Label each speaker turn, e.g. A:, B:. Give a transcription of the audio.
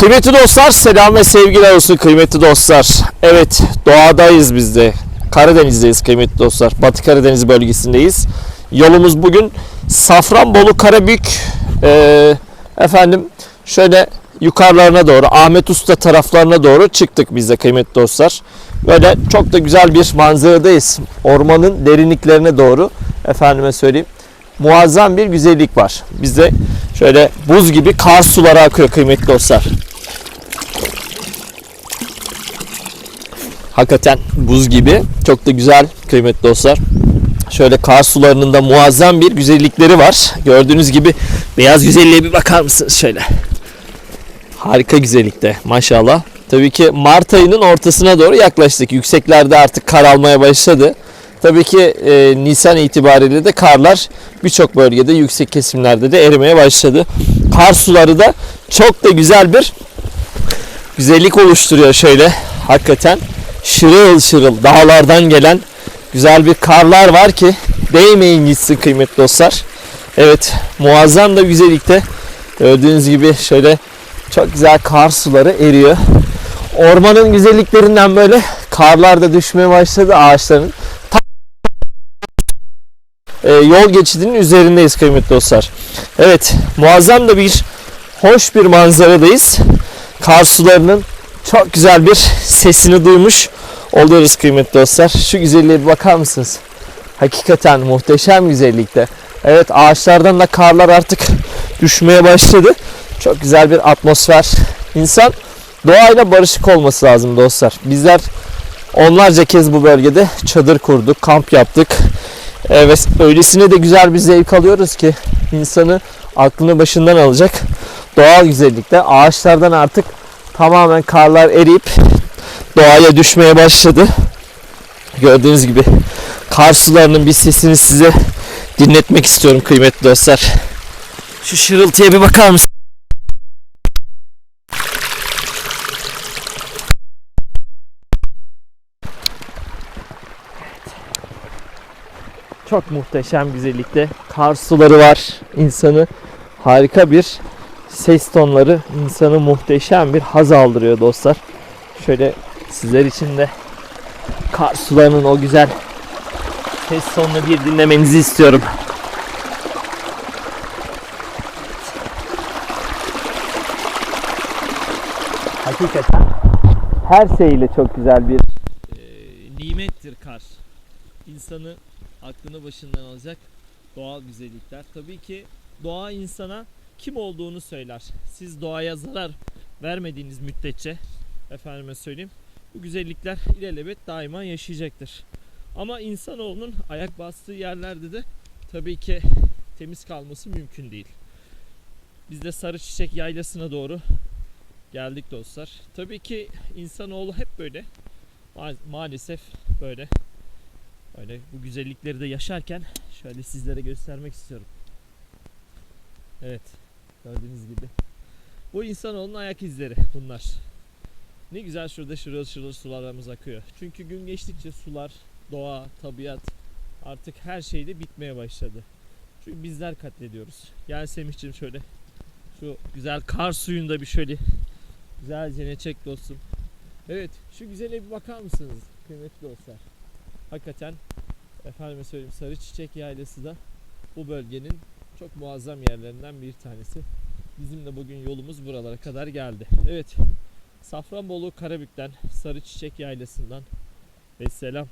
A: Kıymetli dostlar, selam ve sevgiler olsun kıymetli dostlar. Evet, doğadayız biz de. Karadeniz'deyiz kıymetli dostlar. Batı Karadeniz bölgesindeyiz. Yolumuz bugün Safranbolu Karabük eee, efendim şöyle yukarılarına doğru Ahmet Usta taraflarına doğru çıktık biz de kıymetli dostlar. Böyle çok da güzel bir manzaradayız. Ormanın derinliklerine doğru efendime söyleyeyim. Muazzam bir güzellik var. Bizde şöyle buz gibi kar suları akıyor kıymetli dostlar. Hakikaten buz gibi. Çok da güzel kıymetli dostlar. Şöyle kar sularının da muazzam bir güzellikleri var. Gördüğünüz gibi beyaz güzelliğe bir bakar mısınız şöyle. Harika güzellikte maşallah. Tabii ki Mart ayının ortasına doğru yaklaştık. Yükseklerde artık kar almaya başladı. Tabii ki e, Nisan itibariyle de karlar birçok bölgede yüksek kesimlerde de erimeye başladı. Kar suları da çok da güzel bir güzellik oluşturuyor şöyle. Hakikaten şırıl şırıl dağlardan gelen güzel bir karlar var ki değmeyin gitsin kıymetli dostlar. Evet muazzam da güzellikte gördüğünüz gibi şöyle çok güzel kar suları eriyor. Ormanın güzelliklerinden böyle karlar da düşmeye başladı ağaçların. Tam e, yol geçidinin üzerindeyiz kıymetli dostlar. Evet muazzam da bir hoş bir manzaradayız. Kar sularının çok güzel bir sesini duymuş oluyoruz kıymetli dostlar. Şu güzelliğe bir bakar mısınız? Hakikaten muhteşem güzellikte. Evet ağaçlardan da karlar artık düşmeye başladı. Çok güzel bir atmosfer. İnsan doğayla barışık olması lazım dostlar. Bizler onlarca kez bu bölgede çadır kurduk, kamp yaptık. Ve öylesine de güzel bir zevk alıyoruz ki insanı aklını başından alacak doğal güzellikte. Ağaçlardan artık tamamen karlar eriyip doğaya düşmeye başladı. Gördüğünüz gibi kar sularının bir sesini size dinletmek istiyorum kıymetli dostlar. Şu şırıltıya bir bakar mısın? Çok muhteşem güzellikte kar suları var. İnsanı harika bir ses tonları insanı muhteşem bir haz aldırıyor dostlar. Şöyle sizler için de kar sularının o güzel ses tonunu bir dinlemenizi istiyorum. Hakikaten her şeyle çok güzel bir nimettir kar. İnsanı aklını başından alacak doğal güzellikler. Tabii ki doğa insana kim olduğunu söyler. Siz doğaya zarar vermediğiniz müddetçe efendime söyleyeyim bu güzellikler ilelebet daima yaşayacaktır. Ama insanoğlunun ayak bastığı yerlerde de tabii ki temiz kalması mümkün değil. Biz de Sarı Çiçek Yaylası'na doğru geldik dostlar. Tabii ki insanoğlu hep böyle ma- maalesef böyle Öyle bu güzellikleri de yaşarken şöyle sizlere göstermek istiyorum. Evet. Gördüğünüz gibi. Bu insanoğlunun ayak izleri bunlar. Ne güzel şurada şırıl şırıl sularımız akıyor. Çünkü gün geçtikçe sular, doğa, tabiat artık her şeyde bitmeye başladı. Çünkü bizler katlediyoruz. Gel Semih'cim şöyle şu güzel kar suyunda bir şöyle güzelce ne çek dostum. Evet şu güzele bir bakar mısınız kıymetli dostlar? Hakikaten efendime söyleyeyim Sarı Çiçek Yaylası da bu bölgenin çok muazzam yerlerinden bir tanesi. Bizim de bugün yolumuz buralara kadar geldi. Evet. Safranbolu Karabük'ten Sarı Çiçek Yaylası'ndan ve selam